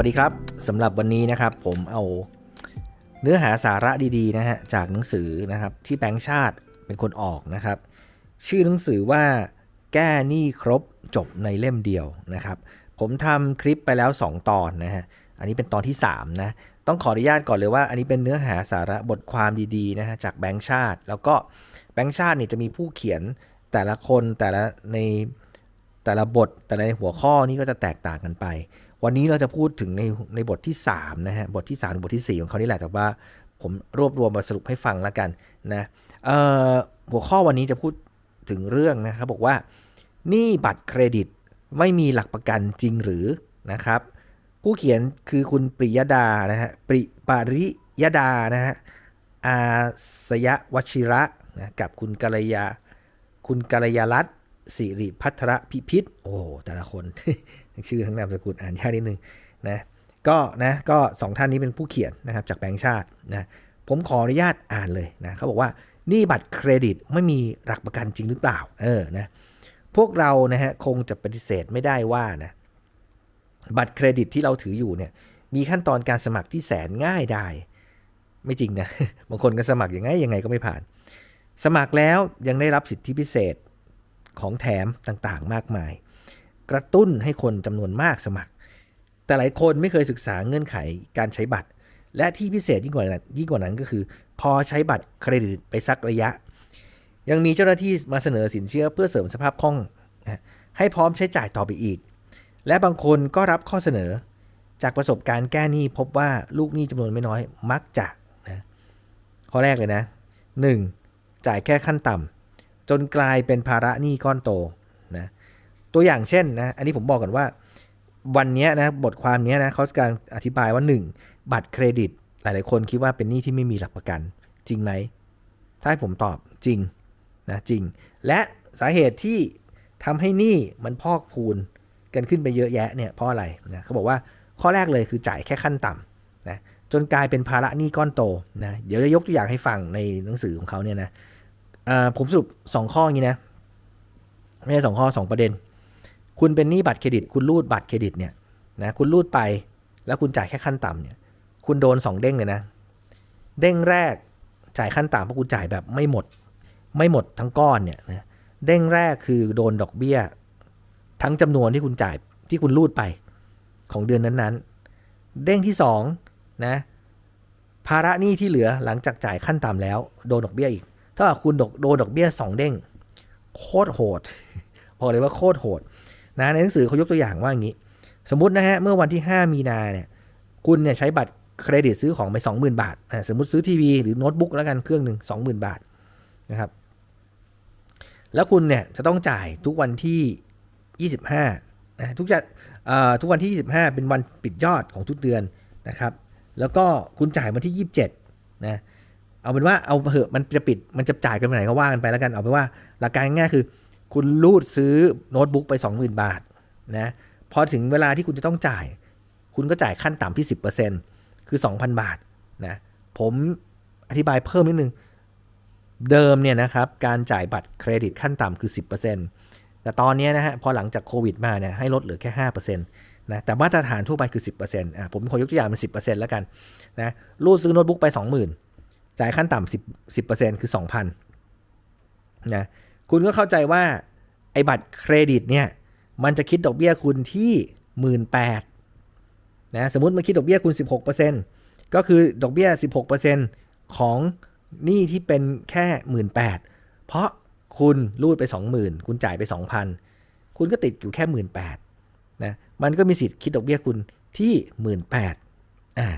สวัสดีครับสำหรับวันนี้นะครับผมเอาเนื้อหาสาระดีๆนะฮะจากหนังสือนะครับที่แบงค์ชาติเป็นคนออกนะครับ ชื่อหนังสือว่าแก้หนี้ครบจบในเล่มเดียวนะครับ ผมทำคลิปไปแล้ว 2 ตอนนะฮะอันนี้เป็นตอนที่3นะต้องขออนุญาตก่อนเลยว่า อันนี้เป็นเนื้อหาสาระบทความดีๆนะฮะจากแบงค์ชาติ แล้วก็แบงค์ชาติเนี่ยจะมีผู้เขียนแต่ละคนแต่ละในแต่ละบทแต่ละหัวข้อนี่ก็จะแตกต่างกันไป วันนี้เราจะพูดถึงในในบทที่3นะฮะบทที่3ถึงบทที่ 4 ของเขานี่แหละแต่ว่าผมรวบรวมมาสรุปให้ฟังแล้วกันนะหัวข้อวันนี้จะพูดถึงเรื่องนะครับบอกว่านี้บัตรเครดิตไม่มีหลักประกันจริงหรือนะครับ ผู้เขียนคือคุณปริยดานะฮะปริปริยดานะฮะอาสยะวชิระนะกับคุณกัลยา คุณกัลยารัตสิริพัทรพิพิธโอ้แต่ละคน ชื่อทั้งนามสกุลอ่านยากนิดนึงนะก็นะก็สองท่านนี้เป็นผู้เขียนนะครับจากแบงค์ชาตินะผมขออนุญาตอ่านเลยนะเขาบอกว่านี่บัตรเครดิตไม่มีหลักประกันจริงหรือเปล่าเออนะพวกเรานะฮะคงจะปฏิเสธไม่ได้ว่านะบัตรเครดิตที่เราถืออยู่เนี่ยมีขั้นตอนการสมัครที่แสนง่ายได้ไม่จริงนะบางคนก็สมัครยังไงยังไงก็ไม่ผ่าน สมัครแล้วยังได้รับสิทธิพิเศษของแถมต่างๆ มากมาย กระตุ้นให้คนจำนวนมากสมัคร แต่หลายคนไม่เคยศึกษาเงื่อนไขการใช้บัตร และที่พิเศษยิ่งกว่านั้นยิ่งกว่านั้นก็คือ พอใช้บัตรเครดิตไปสักระยะ ยังมีเจ้าหน้าที่มาเสนอสินเชื่อเพื่อเสริมสภาพคล่องให้พร้อมใช้จ่ายต่อไปอีก และบางคนก็รับข้อเสนอ จากประสบการณ์แก้หนี้พบว่าลูกหนี้จำนวนไม่น้อยมักจะนะข้อแรกเลยนะ 1. จ่ายแค่ขั้นต่ำจนกลายเป็นภาระหนี้ก้อนโตนะ ตัวอย่างเช่นนะอันนี้ผมบอกก่อนว่า วันนี้นะบทความนี้นะเขาการอธิบายว่า 1. บัตรเครดิต หลาย ๆ คนคิดว่าเป็นหนี้ที่ไม่มีหลักประกัน จริงไหม ถ้าให้ผมตอบจริงนะจริง และสาเหตุที่ทำให้หนี้มันพอกพูนกันขึ้นไปเยอะแยะเนี่ยเพราะอะไรนะเขาบอกว่าข้อแรกเลยคือจ่ายแค่ขั้นต่ำนะจนกลายเป็นภาระหนี้ก้อนโตนะเดี๋ยวจะยกตัวอย่างให้ฟังในหนังสือของเขาเนี่ยนะผมสรุปสองข้ออย่างนี้นะ ไม่ใช่สองข้อสองประเด็น คุณเป็นหนี้บัตรเครดิต คุณรูดบัตรเครดิตเนี่ยนะคุณรูดไปแล้วคุณจ่ายแค่ขั้นต่ำเนี่ย คุณโดนสองเด้งเลยนะ เด้งแรกจ่ายขั้นต่ำเพราะคุณจ่ายแบบไม่หมด ไม่หมดทั้งก้อนเนี่ยนะเด้งแรกคือโดนดอกเบี้ย ทั้งจำนวนที่คุณจ่ายที่คุณรูดไปของเดือนนั้นๆ เด้งที่สองนะภาระหนี้ที่เหลือหลังจากจ่ายขั้นต่ำแล้ว โดนดอกเบี้ยอีก ถ้าคุณโดนดอกเบี้ยสองเด้งโคตรโหดบอกเลยว่าโคตรโหด นะในหนังสือเขายกตัวอย่างว่าอย่างนี้ สมมตินะฮะเมื่อวันที่ 5 มีนาเนี่ยคุณเนี่ยใช้บัตรเครดิตซื้อของไป 20,000 บาทอะสมมติซื้อทีวีหรือโน้ตบุ๊กแล้วกันเครื่องหนึ่ง20,000 บาทนะครับแล้วคุณเนี่ยจะต้องจ่ายทุกวันที่ 25นะทุกจะทุกวันที่ 25 เป็นวันปิดยอดของทุกเดือนนะครับ แล้วก็คุณจ่ายวันที่ 27นะเอาเป็นว่าเอาเหอะมันจะปิดมันจะจ่ายกันไปไหนก็ว่ากันไปแล้วกันเอาเป็นว่าหลักการง่ายคือ คุณรูดซื้อโน้ตบุ๊กไป 20,000 บาทนะพอถึงเวลาที่คุณจะต้องจ่าย คุณก็จ่ายขั้นต่ำที่ 10%คือ 2,000 บาทนะผมอธิบายเพิ่มนิดนึง เดิมเนี่ยนะครับการจ่ายบัตรเครดิตขั้นต่ำคือ 10%แต่ตอนนี้นะฮะพอหลังจากโควิดมาเนี่ยให้ลดเหลือแค่5%นะแต่มาตรฐานทั่วไปคือ 10%อะผมขอยกตัวอย่างเป็น 10%แล้วกันนะรูดซื้อโน้ตบุ๊กไป 20,000 จ่ายขั้นต่ำ10 10%คือ 2,000นะ คุณก็เข้าใจว่าไอ้บัตรเครดิตเนี่ย มันจะคิดดอกเบี้ยคุณที่หมื่นแปดนะสมมติมันคิดดอกเบี้ยคุณ 16%ก็คือดอกเบี้ย 16%ของหนี้ที่เป็นแค่หมื่นแปดเพราะคุณรูดไป 20,000 คุณจ่ายไป 2,000 คุณก็ติดอยู่แค่หมื่นแปดนะมันก็มีสิทธิ์คิดดอกเบี้ยคุณที่หมื่นแปดอ่า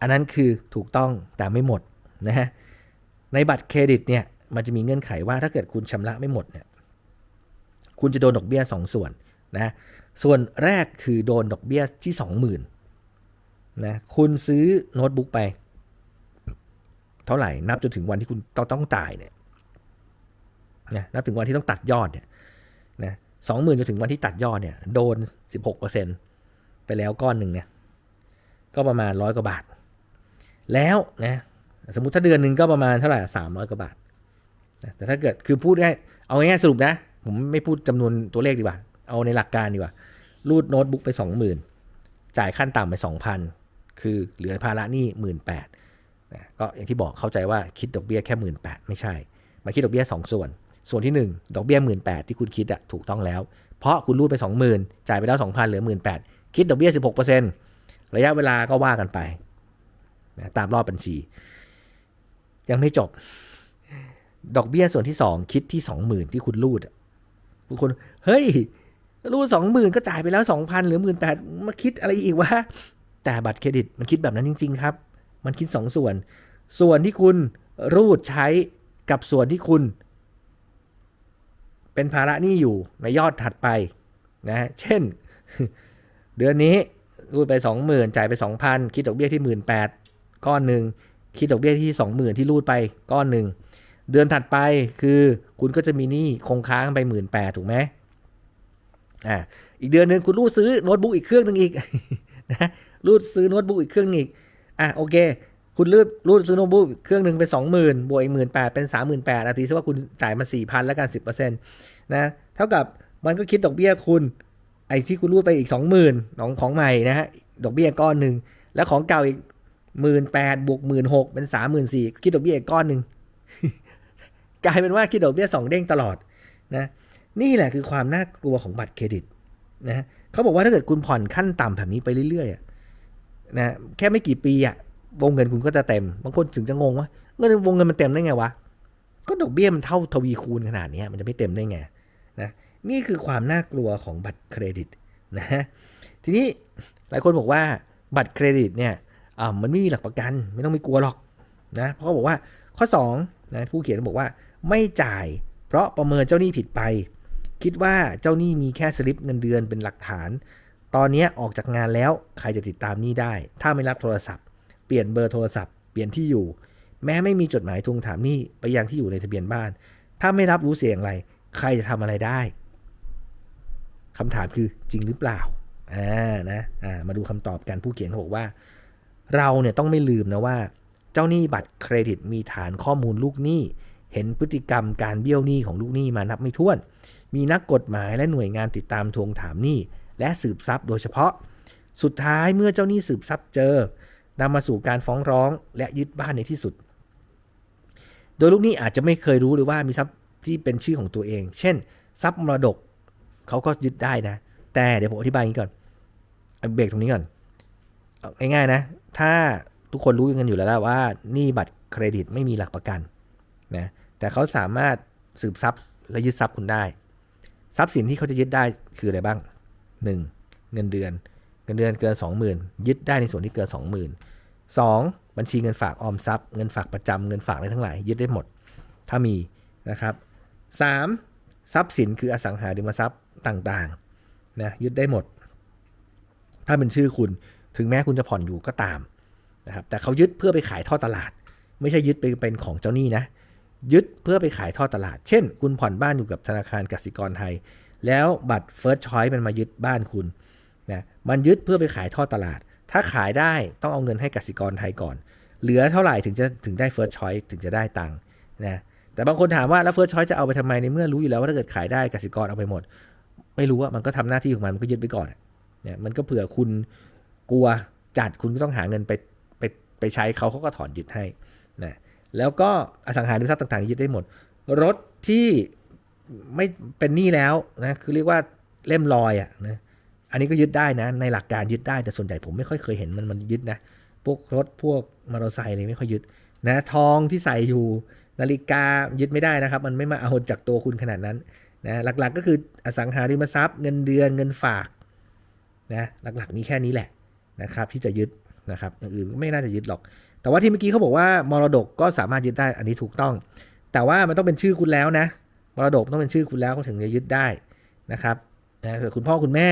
อันนั้นคือถูกต้องแต่ไม่หมดนะฮะในบัตรเครดิตเนี่ย มันจะมีเงื่อนไขว่าถ้าเกิดคุณชำระไม่หมดเนี่ยคุณจะโดนดอกเบี้ย 2 ส่วนนะส่วนแรกคือโดนดอกเบี้ยที่ 20,000นะคุณซื้อโน้ตบุ๊กไป เท่าไหร่นับจนถึงวันที่คุณต้องต้องจ่ายเนี่ยนะนับถึงวันที่ต้องตัดยอดเนี่ยนะสองหมื่นจนถึงวันที่ตัดยอดเนี่ยโดน 16%ไปแล้วก้อนหนึ่งเนี่ยก็ประมาณร้อยกว่าบาท แล้วนะสมมติถ้าเดือนหนึ่งก็ประมาณเท่าไหร่สามร้อยกว่าบาท แต่ถ้าเกิดคือพูดง่ายเอาง่ายๆสรุปนะ ผมไม่พูดจำนวนตัวเลขดีกว่า เอาในหลักการดีกว่า รูดโน้ตบุ๊กไปสองหมื่นจ่ายขั้นต่ำไป 2,000 คือเหลือภาระหนี้18,000นะก็อย่างที่บอกเข้าใจว่าคิดดอกเบี้ยแค่18,000ไม่ใช่ มาคิดดอกเบี้ย 2 ส่วน ส่วนที่ 1 ดอกเบี้ย18,000ที่คุณคิดอะถูกต้องแล้ว เพราะคุณรูดไป 20,000 จ่ายไปแล้ว2,000เหลือ18,000คิดดอกเบี้ย 16%ระยะเวลาก็ว่ากันไปนะตามรอบบัญชี ยังไม่จบ ดอกเบี้ยส่วนที่2คิดที่20,000ที่คุณรูดอะทุกคน เฮ้ย รูดสองหมื่นก็จ่ายไปแล้วสองพันหรือหมื่นแปดมาคิดอะไรอีกวะแต่บัตรเครดิตมันคิดแบบนั้นจริง ๆ ครับ มันคิดสองส่วน ส่วนที่คุณรูดใช้กับส่วนที่คุณ เป็นภาระหนี้อยู่ในยอดถัดไปนะเช่น เดือนนี้รูดไปสองหมื่นจ่ายไปสองพันคิดดอกเบี้ยที่หมื่นแปดก้อนหนึ่งคิดดอกเบี้ยที่สองหมื่นที่รูดไปก้อนหนึ่ง เดือนถัดไปคือคุณก็จะมีหนี้คงค้างไปหมื่นแปดถูกไหมอ่าอีกเดือนหนึ่งคุณรูดซื้อโน้ตบุ๊กอีกเครื่องหนึ่งอีกนะรูดซื้อโน้ตบุ๊กอีกเครื่องหนึ่งอีกอะโอเค คุณรูดรูดซื้อโน้ตบุ๊กเครื่องหนึ่งเป็นสองหมื่นบวกอีกหมื่นแปดเป็นสามหมื่นแปดอาทิตย์ว่าคุณจ่ายมาสี่พันแล้วกันสิบเปอร์เซ็นต์นะเท่ากับมันก็คิดดอกเบี้ยคุณไอ้ที่คุณรูดไปอีกสองหมื่นของของใหม่นะฮะดอกเบี้ยก้อนหนึ่งแล้วของเก่าอีกหมื่นแปดบวกหมื่นหกเป็นสามหมื่นสี่คิดดอกเบี้ยก้อนหนึ่ง กลายเป็นว่าคิดดอกเบี้ยสองเด้งตลอดนะนี่แหละคือความน่ากลัวของบัตรเครดิตนะเขาบอกว่าถ้าเกิดคุณผ่อนขั้นต่ำแบบนี้ไปเรื่อยๆนะแค่ไม่กี่ปีอะวงเงินคุณก็จะเต็ม บางคนถึงจะงงว่าเงินวงเงินมันเต็มได้ไงวะก็ดอกเบี้ยมันเท่าทวีคูณขนาดนี้มันจะไม่เต็มได้ไงนะนี่คือความน่ากลัวของบัตรเครดิตนะทีนี้หลายคนบอกว่าบัตรเครดิตเนี่ยอ่ามันไม่มีหลักประกัน ไม่ต้องไม่กลัวหรอกนะเพราะเขาบอกว่าข้อ2นะผู้เขียนบอกว่า ไม่จ่าย เพราะประเมินเจ้าหนี้ผิดไป คิดว่าเจ้าหนี้มีแค่สลิปเงินเดือนเป็นหลักฐาน ตอนนี้ออกจากงานแล้วใครจะติดตามหนี้ได้ ถ้าไม่รับโทรศัพท์ เปลี่ยนเบอร์โทรศัพท์ เปลี่ยนที่อยู่ แม้ไม่มีจดหมายทวงถามหนี้ไปยังที่อยู่ในทะเบียนบ้าน ถ้าไม่รับรู้เสียงอะไร ใครจะทำอะไรได้คำถามคือจริงหรือเปล่าอ่านะอ่ามาดูคำตอบกันผู้เขียนเขาบอกว่า เราเนี่ยต้องไม่ลืมนะว่า เจ้าหนี้บัตรเครดิตมีฐานข้อมูลลูกหนี้ เห็นพฤติกรรมการเบี้ยวหนี้ของลูกหนี้มานับไม่ถ้วน มีนักกฎหมายและหน่วยงานติดตามทวงถามหนี้ และสืบทรัพย์โดยเฉพาะ สุดท้ายเมื่อเจ้าหนี้สืบทรัพย์เจอนำมาสู่การฟ้องร้องและยึดบ้านในที่สุด โดยลูกหนี้อาจจะไม่เคยรู้เลยว่ามีทรัพย์ที่เป็นชื่อของตัวเอง เช่น ทรัพย์มรดกเขาก็ยึดได้นะ แต่เดี๋ยวผมอธิบายอย่างนี้ก่อนเบรกตรงนี้ก่อนง่ายๆนะ ถ้าทุกคนรู้กันอยู่แล้วว่าหนี้บัตรเครดิตไม่มีหลักประกันนะ แต่เขาสามารถสืบทรัพย์และยึดทรัพย์คุณได้ ทรัพย์สินที่เขาจะยึดได้คืออะไรบ้าง 1. เงินเดือน เงินเดือนเกิน 20,000 ยึดได้ในส่วนที่เกิน 20,000 2. บัญชีเงินฝากออมทรัพย์ เงินฝากประจำเงินฝากอะไรทั้งหลายยึดได้หมด ถ้ามีนะครับ 3. ทรัพย์สินคืออสังหาริมทรัพย์ต่างๆนะยึดได้หมด ถ้าเป็นชื่อคุณถึงแม้คุณจะผ่อนอยู่ก็ตามนะครับแต่เขายึดเพื่อไปขายท่อตลาด ไม่ใช่ยึดไปเป็นของเจ้าหนี้นะ ยึดเพื่อไปขายทอดตลาด เช่น คุณผ่อนบ้านอยู่กับธนาคารกสิกรไทย แล้วบัตร First Choice มันมายึดบ้านคุณนะมันยึดเพื่อไปขายทอดตลาด ถ้าขายได้ต้องเอาเงินให้กสิกรไทยก่อน เหลือเท่าไหร่ถึงจะถึงได้ First Choice ถึงจะได้ตังค์นะแต่บางคนถามว่าแล้ว First Choice จะเอาไปทำไมในเมื่อรู้อยู่แล้วว่าถ้าเกิดขายได้กสิกรเอาไปหมด ไม่รู้ว่ามันก็ทำหน้าที่ของมันมันก็ยึดไปก่อนเนี่ยมันก็เผื่อคุณกลัวจัดคุณก็ต้องหาเงินไปไปไปใช้เขาเขาก็ถอนยึดให้นะ แล้วก็อสังหาริมทรัพย์ต่างๆยึดได้หมด รถที่ไม่เป็นหนี้แล้วนะคือเรียกว่าเล่มลอยอะนะอันนี้ก็ยึดได้นะ ในหลักการยึดได้แต่ส่วนใหญ่ผมไม่ค่อยเคยเห็นมันมันยึดนะพวกรถพวกมอเตอร์ไซค์อะไรไม่ค่อยยึดนะทองที่ใส่อยู่นาฬิกายึดไม่ได้นะครับ มันไม่มาเอาจากตัวคุณขนาดนั้นนะหลักๆก็คืออสังหาริมทรัพย์ เงินเดือนเงินฝากนะหลักๆมีแค่นี้แหละนะครับ ที่จะยึดนะครับอย่างอื่นไม่น่าจะยึดหรอก แต่ว่าที่เมื่อกี้เขาบอกว่ามรดกก็สามารถยึดได้อันนี้ถูกต้อง แต่ว่ามันต้องเป็นชื่อคุณแล้วนะมรดกต้องเป็นชื่อคุณแล้วเขาถึงจะยึดได้นะครับนะเกิดคุณพ่อคุณแม่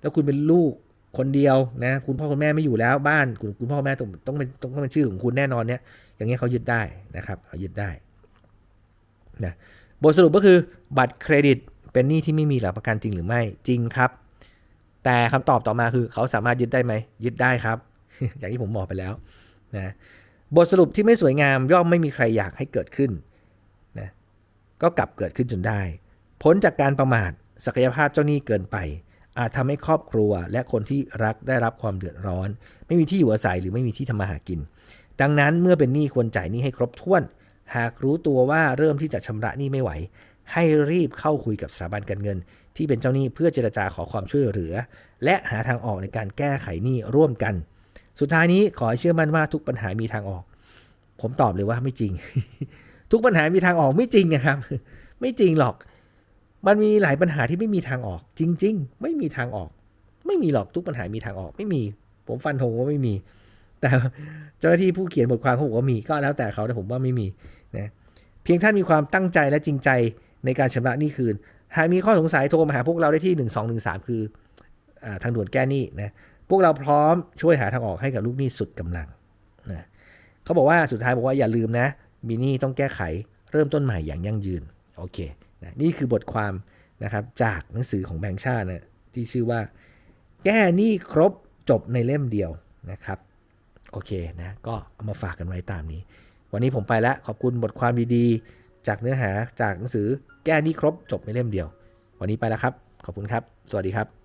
แล้วคุณเป็นลูกคนเดียวนะคุณพ่อคุณแม่ไม่อยู่แล้วบ้านคุณคุณพ่อแม่ต้องต้องเป็นต้องเป็นชื่อของคุณแน่นอนเนี่ยอย่างเงี้ยเขายึดได้นะครับเขายึดได้นะบทสรุปก็คือบัตรเครดิตเป็นหนี้ที่ไม่มีหลักประกันจริงหรือไม่จริงครับ แต่คำตอบต่อมาคือเขาสามารถยึดได้ไหมยึดได้ครับ อย่างที่ผมบอกไปแล้ว นะบทสรุปที่ไม่สวยงามย่อมไม่มีใครอยากให้เกิดขึ้นนะก็กลับเกิดขึ้นจนได้ ผลจากการประมาทศักยภาพเจ้าหนี้เกินไป อาจทำให้ครอบครัวและคนที่รักได้รับความเดือดร้อน ไม่มีที่อยู่อาศัยหรือไม่มีที่ทำมาหากิน ดังนั้นเมื่อเป็นหนี้ควรจ่ายหนี้ให้ครบถ้วน หากรู้ตัวว่าเริ่มที่จะชำระหนี้ไม่ไหว ให้รีบเข้าคุยกับสถาบันการเงิน ที่เป็นเจ้าหนี้เพื่อเจรจาขอความช่วยเหลือ และหาทางออกในการแก้ไขหนี้ร่วมกัน สุดท้ายนี้ขอเชื่อมั่นว่าทุกปัญหามีทางออก ผมตอบเลยว่าไม่จริง ทุกปัญหามีทางออกไม่จริงนะครับ ไม่จริงหรอก มันมีหลายปัญหาที่ไม่มีทางออก จริง ๆ ไม่มีทางออก ไม่มีหรอกทุกปัญหามีทางออกไม่มี ผมฟันธงว่าไม่มี แต่เจ้าหน้าที่ผู้เขียนบทความเขาบอกว่ามีก็แล้วแต่เขาแต่ผมว่าไม่มีนะเพียงท่านมีความตั้งใจและจริงใจในการชำระหนี้คืน หากมีข้อสงสัยโทรมาหาพวกเราได้ที่ 1213 คืออาทางด่วนแก้หนี้นะ วกเราพร้อมช่วยหาทางออกให้กับลูกหนี้สุดกำลังนะเขาบอกว่าสุดท้ายบอกว่าอย่าลืมนะมีหนี้ต้องแก้ไขเริ่มต้นใหม่อย่างยั่งยืนโอเคนะนี่คือบทความนะครับจากหนังสือของแบงค์ชาตินะที่ชื่อว่า แก้หนี้ครบจบในเล่มเดียวนะครับโอเคนะก็เอามาฝากกันไว้ตามนี้ วันนี้ผมไปแล้วขอบคุณบทความดีๆ จากเนื้อหาจากหนังสือแก้หนี้ครบจบในเล่มเดียว วันนี้ไปแล้วครับ ขอบคุณครับ สวัสดีครับ